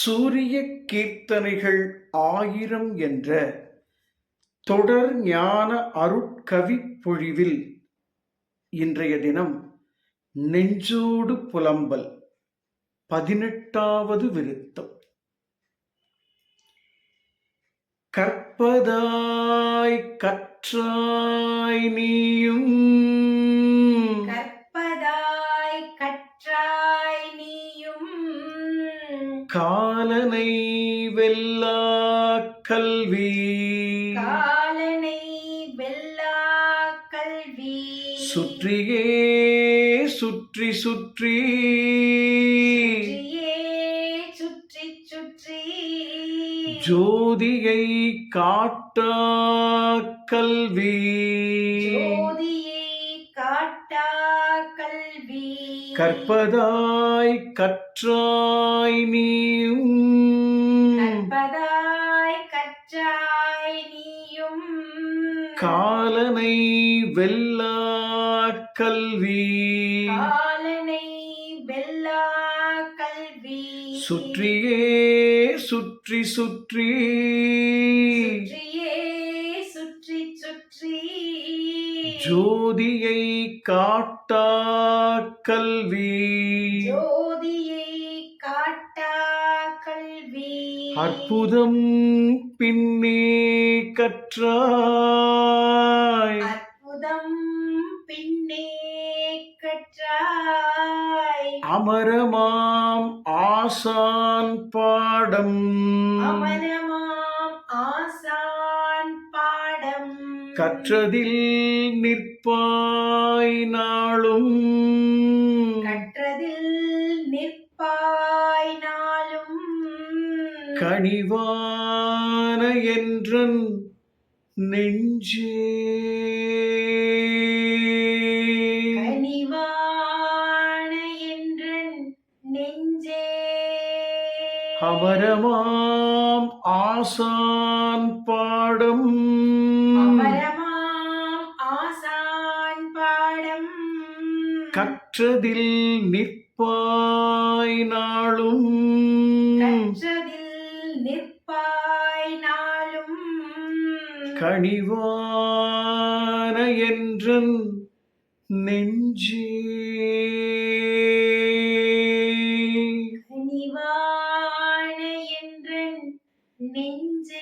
சூரிய கீர்த்தனைகள் ஆயிரம் என்ற தொடர் ஞான அருட்கவி பொழிவில் இன்றைய தினம் நெஞ்சோடு புலம்பல் பதினெட்டாவது விருத்தம். கற்பதாய் கற்றாய் நீயும் காலனை வெல்லா கல்வி காலனை வெல்லா கல்வி சுற்றியே சுற்றி சுற்றி. சுற்றி சுற்றி. ஜோதியை காட்டா கல்வி. ஜோதியை காட்டா கல்வி. கற்பதாய் கற்றாய் நீயும் கற்பதாய் கற்றாய் நீயும். காலனை வெல்லா கல்வி. காலனை வெல்லா கல்வி. சுற்றியே சுற்றி சுற்றி. சுற்றியே சுற்றி சுற்றி. ஜோதியை காட்டா அற்புதம் பின்னே கற்றாய். அற்புதம் பின்னே கற்றாய். அமரமாம் ஆசான் பாடம். அமரமாம் ஆசான் பாடம். கற்றதில் நிற்பாய் நாளும். நெஞ்சே. அமரமாம் ஆசான் பாடம். ஆசான் பாடம். கற்றதில் நிற்பாய் நாளும். நிற்பாய் நாளும் கனிவான என்றன் நெஞ்சே. கனிவான என்றன் நெஞ்சே.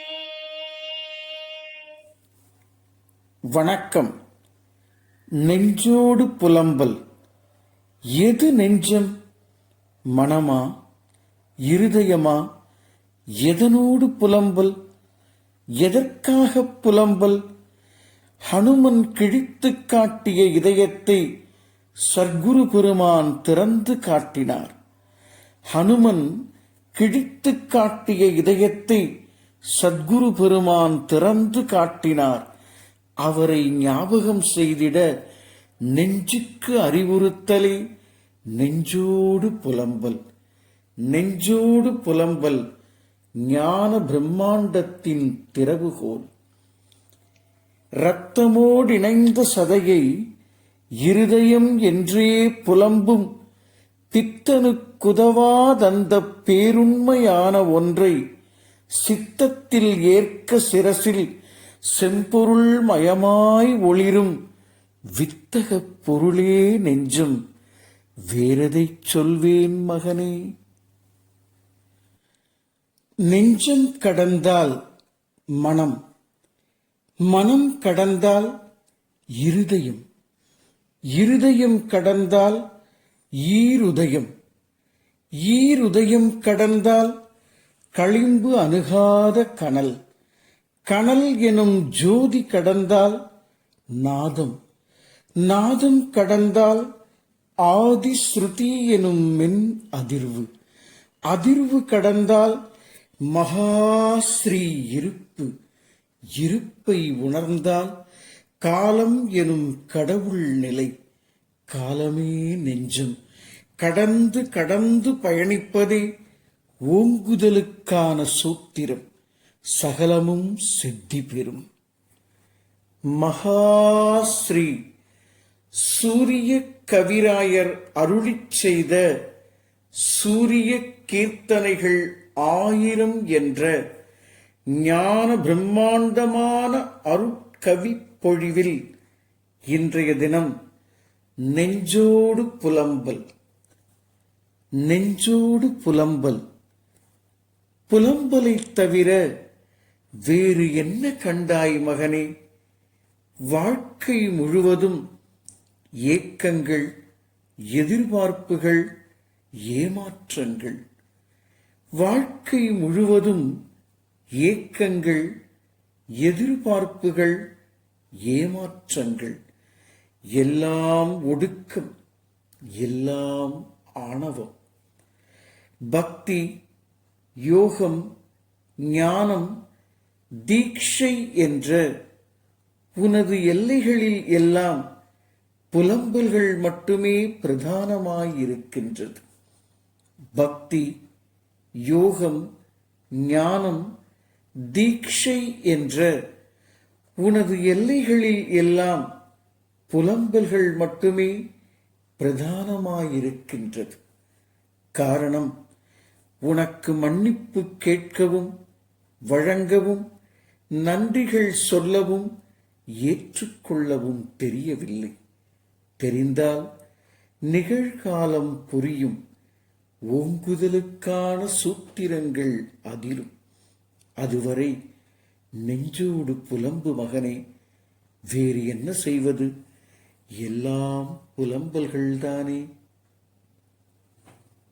வணக்கம். நெஞ்சோடு புலம்பல். எது நெஞ்சம்? மனமா? இருதயமா? எதனோடு புலம்பல்? எதற்காக புலம்பல்? ஹனுமன் கிழித்து காட்டிய இதயத்தை சர்க்குரு பெருமான் திறந்து காட்டினார். ஹனுமன் கிழித்து காட்டிய இதயத்தை சத்குரு பெருமான் திறந்து காட்டினார். அவரை ஞாபகம் செய்திட நெஞ்சுக்கு அறிவுறுத்தலே நெஞ்சோடு புலம்பல். நெஞ்சோடு புலம்பல். ஞான பிரம்மாண்டத்தின் திறவுகோல். இரத்தமோடிணைந்த சதையை இருதயம் என்றே புலம்பும் பித்தனுக்குதவாதந்த பேருண்மையான ஒன்றை சித்தத்தில் ஏற்க சிரசில் செம்பொருள் மயமாய் ஒளிரும் வித்தகப் பொருளே நெஞ்சும். வேறெதைச் சொல்வேன் மகனே? நெஞ்சம் கடந்தால் மனம் மனம் கடந்தால் இருதயம் இருதயம் கடந்தால் ஈருதயம் ஈருதயம் கடந்தால் களிம்பு அணுகாத கனல் கனல் எனும் ஜோதி கடந்தால் நாதம் நாதம் கடந்தால் ஆதி ஸ்ருதி எனும் மென் அதிர்வு அதிர்வு கடந்தால் மகாஸ்ரீ இருப்பு. இருப்பை உணர்ந்தால் காலம் எனும் கடவுள் நிலை. காலமே நெஞ்சம். கடந்து கடந்து பயணிப்பதே ஓங்குதலுக்கான சூத்திரம். சகலமும் சித்தி பெறும். மகாஸ்ரீ. சூரிய கவிராயர் அருளிச் செய்த சூரிய கீர்த்தனைகள் ஆயிரம் என்ற ஞான பிரம்மாண்டமான அருட்கவி பொழிவில் இன்றைய தினம் நெஞ்சோடு புலம்பல். நெஞ்சோடு புலம்பல். புலம்பலை தவிர வேறு என்ன கண்டாய் மகனே? வாழ்க்கை முழுவதும் ஏக்கங்கள் எதிர்பார்ப்புகள் ஏமாற்றங்கள். வாழ்க்கை முழுவதும் ஏக்கங்கள் எதிர்பார்ப்புகள் ஏமாற்றங்கள் எல்லாம் ஒடுக்கம் எல்லாம் ஆணவம். பக்தி யோகம் ஞானம் தீட்சை என்ற உனது எல்லைகளில் எல்லாம் புலம்பல்கள் மட்டுமே பிரதானமாயிருக்கின்றது. பக்தி யோகம் ஞானம் தீக்ஷை என்ற உனது எல்லைகளில் எல்லாம் புலம்பல்கள் மட்டுமே பிரதானமாயிருக்கின்றது. காரணம் உனக்கு மன்னிப்பு கேட்கவும் வழங்கவும் நன்றிகள் சொல்லவும் ஏற்றுக்கொள்ளவும் தெரியவில்லை. தெரிந்தால் நிகழ்காலம் புரியும். ஓங்குதலுக்கான சூத்திரங்கள் அதிலும். அதுவரை நெஞ்சோடு புலம்பு மகனே வேறு என்ன செய்வது? எல்லாம் புலம்பல்கள்தானே.